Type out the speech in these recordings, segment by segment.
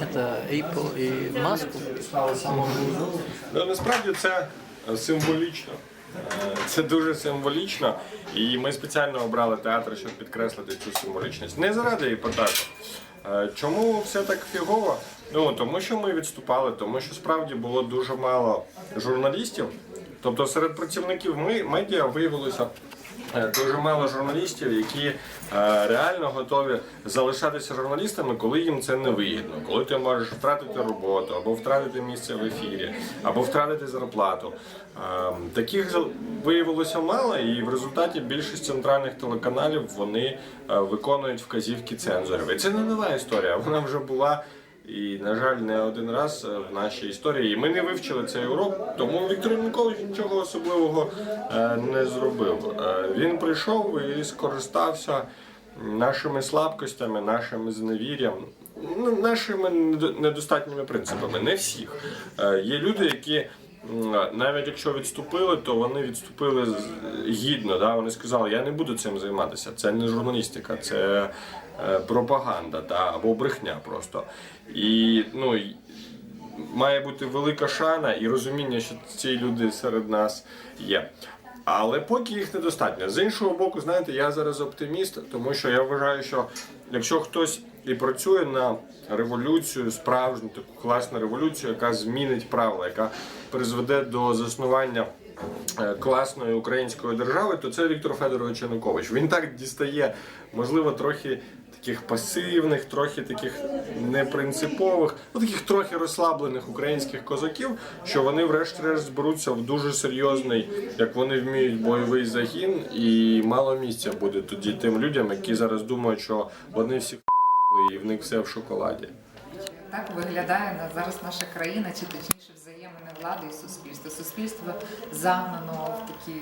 Это Apple и Musk. Ну, насправді це символічно. Це дуже символічно, і ми спеціально обрали театр, щоб підкреслити цю символічність. Не заради епатажу. Е, Чому все так фігово? Ну тому що ми відступали, тому що справді було дуже мало журналістів. Тобто серед працівників ми медіа виявилося дуже мало журналістів, які е, реально готові залишатися журналістами, коли їм це не вигідно, коли ти можеш втратити роботу, або втратити місце в ефірі, або втратити зарплату. Е, Таких виявилося мало, і в результаті більшість центральних телеканалів вони е, виконують вказівки цензорів. І це не нова історія, вона вже була. І, на жаль, не один раз е, в нашій історії. Ми не вивчили цей урок, тому Віктор Янукович нічого особливого е, не зробив. Е, Він прийшов і скористався нашими слабкостями, нашим зневір'ям, нашими недостатніми принципами. Не всіх. Є люди, які. Навіть якщо відступили, то вони відступили гідно. Да? Вони сказали, я не буду цим займатися. Це не журналістика, це е, пропаганда да? або брехня просто. І ну, має бути велика шана і розуміння, що ці люди серед нас є. Але поки їх недостатньо. З іншого боку, знаєте, я зараз оптиміст, тому що я вважаю, що якщо хтось і працює на революцію, справжню таку класну революцію, яка змінить правила, яка призведе до заснування е, класної української держави, то це Віктор Федорович Янукович. Він так дістає, можливо, трохи таких пасивних, трохи таких непринципових, ну таких трохи розслаблених українських козаків, що вони врешті-решт зберуться в дуже серйозний, як вони вміють, бойовий загін, і мало місця буде тоді тим людям, які зараз думають, що вони всі і в них все в шоколаді. Так виглядає зараз наша країна, чи точніше взаємини влади і суспільства. Суспільство загнано в такі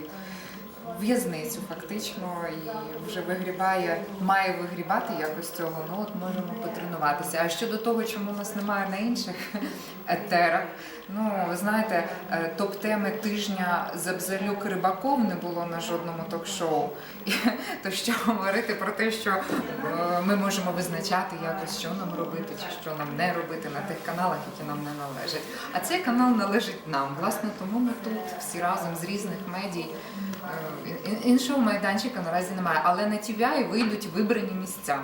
в'язницю фактично і вже вигрібає, має вигрібати якось цього. Ну от можемо потренуватися. А щодо того, чому нас немає на інших етерах, ну ви знаєте, е, топ-теми тижня Забзалюк Рибаков не було на жодному ток-шоу. То що говорити про те, що е, ми можемо визначати якось, що нам робити чи що нам не робити на тих каналах, які нам не належать. А цей канал належить нам. Власне, тому ми тут всі разом з різних медій. Е, Іншого майданчика наразі немає, але на TVI вийдуть вибрані місця.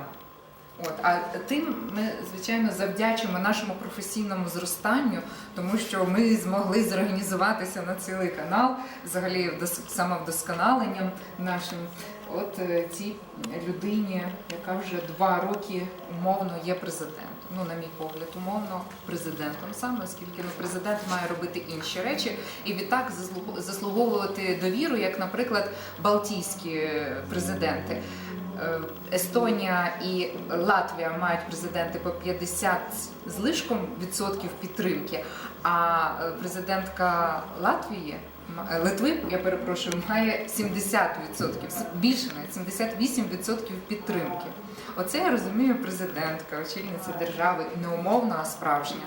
От, а тим ми, звичайно, завдячимо нашому професійному зростанню, тому що ми змогли зорганізуватися на цілий канал, взагалі вдос- самовдосконаленням нашим. От е, цій людині, яка вже два роки умовно є президентом. Ну, на мій погляд, умовно президентом саме, оскільки ну, президент має робити інші речі і відтак заслуг- заслуговувати довіру, як, наприклад, балтійські президенти. Е, Естонія і Латвія мають президенти по 50 з лишком відсотків підтримки, а е, президентка Латвії е, Литви, я перепрошую, має 70%, більше навіть 78% підтримки. Оце я розумію президентка, очільниця держави, і не умовна, а справжня.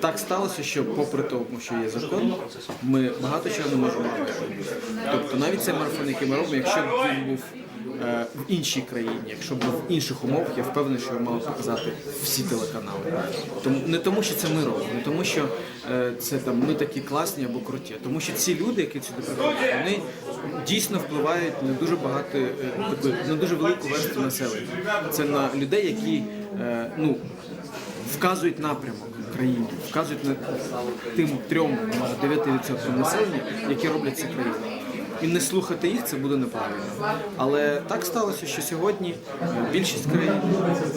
Так сталося, що попри тому, що є закон, ми багато чого не можемо. Тобто навіть цей марафон, який ми робимо, якщо він був в іншій країні, якщо б в інших умовах, я впевнений, що його мали показати всі телеканали. Тому не тому, що це ми робимо, не тому, що е, це там ми такі класні або круті, а тому що ці люди, які сюди приходять, вони дійсно впливають на дуже багато е, таку, на дуже велику версту населення. Це на людей, які е, ну вказують напрямок країні, вказують на тим трьом може 9% населення, які роблять цю країну. І не слухати їх це буде неправильно. Але так сталося, що сьогодні більшість країн,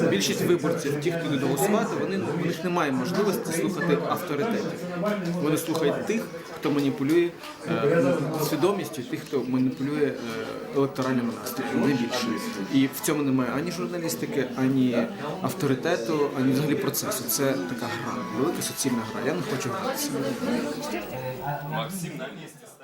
більшість виборців, ті, хто буде голосувати, вони у них немає можливості слухати авторитетів. Вони слухають тих, хто маніпулює е, свідомістю, тих, хто маніпулює е, електоральними настроями, не більше. І в цьому немає ані журналістики, ані авторитету, ані взагалі процесу. Це така гра, велика суцільна гра. Я не хочу гратися. Максим на месте